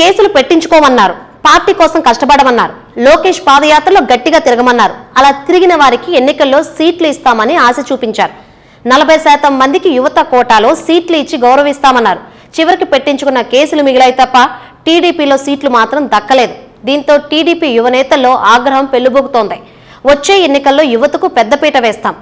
కేసులు పెట్టించుకోమన్నారు. పార్టీ కోసం కష్టపడమన్నారు. లోకేష్ పాదయాత్రలో గట్టిగా తిరగమన్నారు. అలా తిరిగిన వారికి ఎన్నికల్లో సీట్లు ఇస్తామని ఆశ చూపించారు. నలభై శాతం మందికి యువత కోటాలో సీట్లు ఇచ్చి గౌరవిస్తామన్నారు. చివరికి పెట్టించుకున్న కేసులు మిగిలాయి తప్ప టీడీపీలో సీట్లు మాత్రం దక్కలేదు. దీంతో టీడీపీ యువనేతల్లో ఆగ్రహం పెళ్ళిబోగుతోంది వచ్చే ఎన్నికల్లో యువతకు పెద్దపీట వేస్తాం.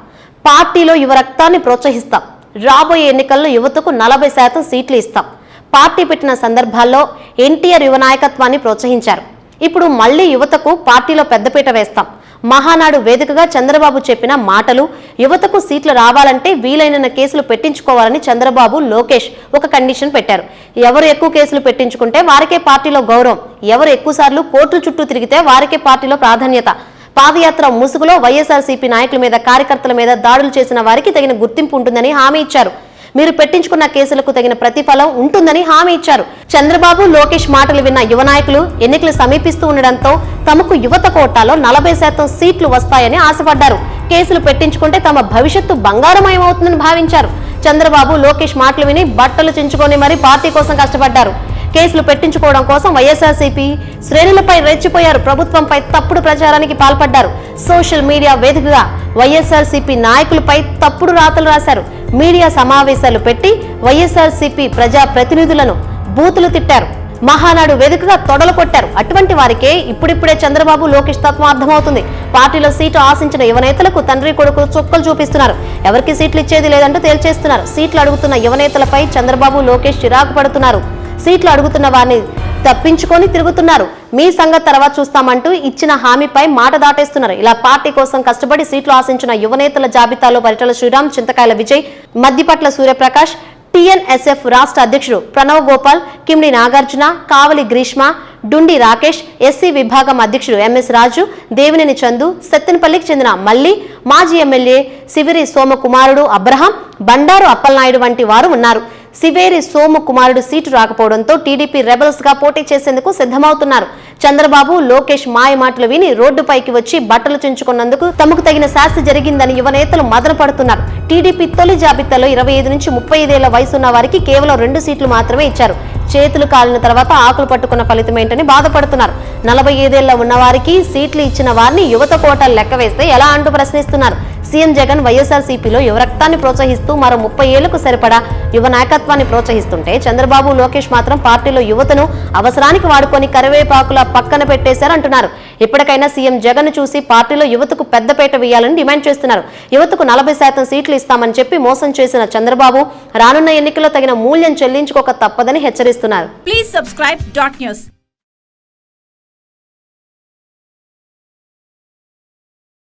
పార్టీలో యువ రక్తాన్ని ప్రోత్సహిస్తాం. రాబోయే ఎన్నికల్లో యువతకు నలభై శాతం సీట్లు ఇస్తాం. పార్టీ పెట్టిన సందర్భాల్లో ఎన్టీఆర్ యువ నాయకత్వాన్ని ప్రోత్సహించారు. ఇప్పుడు మళ్ళీ యువతకు పార్టీలో పెద్దపీట వేస్తాం. మహానాడు వేదికగా చంద్రబాబు చెప్పిన మాటలు యువతకు సీట్లు రావాలంటే వీలైన కేసులు పెట్టించుకోవాలని చంద్రబాబు లోకేష్ ఒక కండిషన్ పెట్టారు. ఎవరు ఎక్కువ కేసులు పెట్టించుకుంటే వారికే పార్టీలో గౌరవం. ఎవరు ఎక్కువసార్లు కోర్టుల చుట్టూ తిరిగితే వారికే పార్టీలో ప్రాధాన్యత. పాదయాత్ర ముసుగులో వైఎస్ఆర్సీపీ నాయకుల మీద కార్యకర్తల మీద దాడులు చేసిన వారికి తగిన గుర్తింపు ఉంటుందని హామీ ఇచ్చారు. మీరు పెట్టించుకున్న కేసులకు తగిన ప్రతిఫలం ఉంటుందని హామీ ఇచ్చారు. చంద్రబాబు లోకేష్ మాటలు విన్న యువ నాయకులు ఎన్నికలు సమీపిస్తూ ఉండడంతో తమకు యువత కోటాలో నలభై శాతం సీట్లు వస్తాయని ఆశపడ్డారు. కేసులు పెట్టించుకుంటే తమ భవిష్యత్తు బంగారమయం అవుతుందని భావించారు. చంద్రబాబు లోకేష్ మాటలు విని బట్టలు చించుకొని మరీ పార్టీ కోసం కష్టపడ్డారు. కేసులు పెట్టించుకోవడం కోసం వైఎస్ఆర్సీపీ శ్రేణులపై రెచ్చిపోయారు. ప్రభుత్వంపై తప్పుడు ప్రచారానికి పాల్పడ్డారు. సోషల్ మీడియా వేదికగా వైఎస్ఆర్సీపీ నాయకులపై తప్పుడు రాతలు రాశారు. మీడియా సమావేశాలు పెట్టి వైఎస్ఆర్సీపీ ప్రజా ప్రతినిధులను బూతులు తిట్టారు. మహానాడు వేదికగా తొడలు కొట్టారు. అటువంటి వారికే ఇప్పుడిప్పుడే చంద్రబాబు లోకేష్ తత్వం అర్థమవుతుంది. పార్టీలో సీటు ఆశించిన యువనేతలకు తండ్రి కొడుకు చుక్కలు చూపిస్తున్నారు. ఎవరికి సీట్లు ఇచ్చేది లేదంటూ తేల్చేస్తున్నారు. సీట్లు అడుగుతున్న యువనేతలపై చంద్రబాబు లోకేష్ చిరాకు పడుతున్నారు. సీట్లు అడుగుతున్న వారిని తప్పించుకొని తిరుగుతున్నారు. మీ సంగతి తర్వాత చూస్తామంటూ ఇచ్చిన హామీపై మాట దాటేస్తున్నారు. ఇలా పార్టీ కోసం కష్టపడి సీట్లు ఆశించిన యువనేతల జాబితాలో పరిటల శ్రీరామ్ చింతకాయల విజయ్ మద్దిపట్ల సూర్యప్రకాష్ టిఎన్ఎస్ఎఫ్ రాష్ట్ర అధ్యక్షుడు ప్రణవ్ గోపాల్ కిమ్డి నాగార్జున కావలి గ్రీష్మ డుండి రాకేష్ ఎస్సీ విభాగం అధ్యక్షుడు ఎంఎస్ రాజు దేవినేని చందు సత్తెనపల్లికి చెందిన మల్లి మాజీ ఎమ్మెల్యే సివిరి సోమకుమారుడు అబ్రహాం బండారు అప్పలనాయుడు వంటి వారు ఉన్నారు. సివేరి సోము కుమారుడు సీటు రాకపోవడంతో టీడీపీ రెబల్స్గా పోటీ చేసేందుకు సిద్ధమవుతున్నారు. చంద్రబాబు లోకేష్ మాయ మాటలు విని రోడ్డుపైకి వచ్చి బట్టలు చించుకున్నందుకు తమకు తగిన శాస్తి జరిగిందని యువ నేతలు మదన పడుతున్నారు టీడీపీ తొలి జాబితాలో ఇరవై ఐదు నుంచి ముప్పై ఐదేళ్ళ వయసున్న వారికి కేవలం రెండు సీట్లు మాత్రమే ఇచ్చారు. చేతులు కాలిన తర్వాత ఆకులు పట్టుకున్న ఫలితం ఏంటని బాధపడుతున్నారు. నలభై ఐదేళ్ళ ఉన్న వారికి సీట్లు ఇచ్చిన వారిని యువత కోటలు లెక్క వేస్తే ఎలా అంటూ ప్రశ్నిస్తున్నారు. సీఎం జగన్ వైఎస్ఆర్సీపీలో యువ రక్తాన్ని ప్రోత్సహిస్తూ మరో ముప్పై ఏళ్ళకు సరిపడా యువ నాయకత్వాన్ని ప్రోత్సహిస్తుంటే చంద్రబాబు లోకేష్ మాత్రం పార్టీలో యువతను అవసరానికి వాడుకొని కరివేపాకుల పక్కన పెట్టేశారంటున్నారు ఇప్పటికైనా సీఎం జగన్ చూసి పార్టీలో యువతకు పెద్దపేట వేయాలని డిమాండ్ చేస్తున్నారు. యువతకు నలభై శాతం సీట్లు ఇస్తామని చెప్పి మోసం చేసిన చంద్రబాబు రానున్న ఎన్నికల్లో తగిన మూల్యం చెల్లించుకోక తప్పదని హెచ్చరిస్తున్నారు. ప్లీజ్.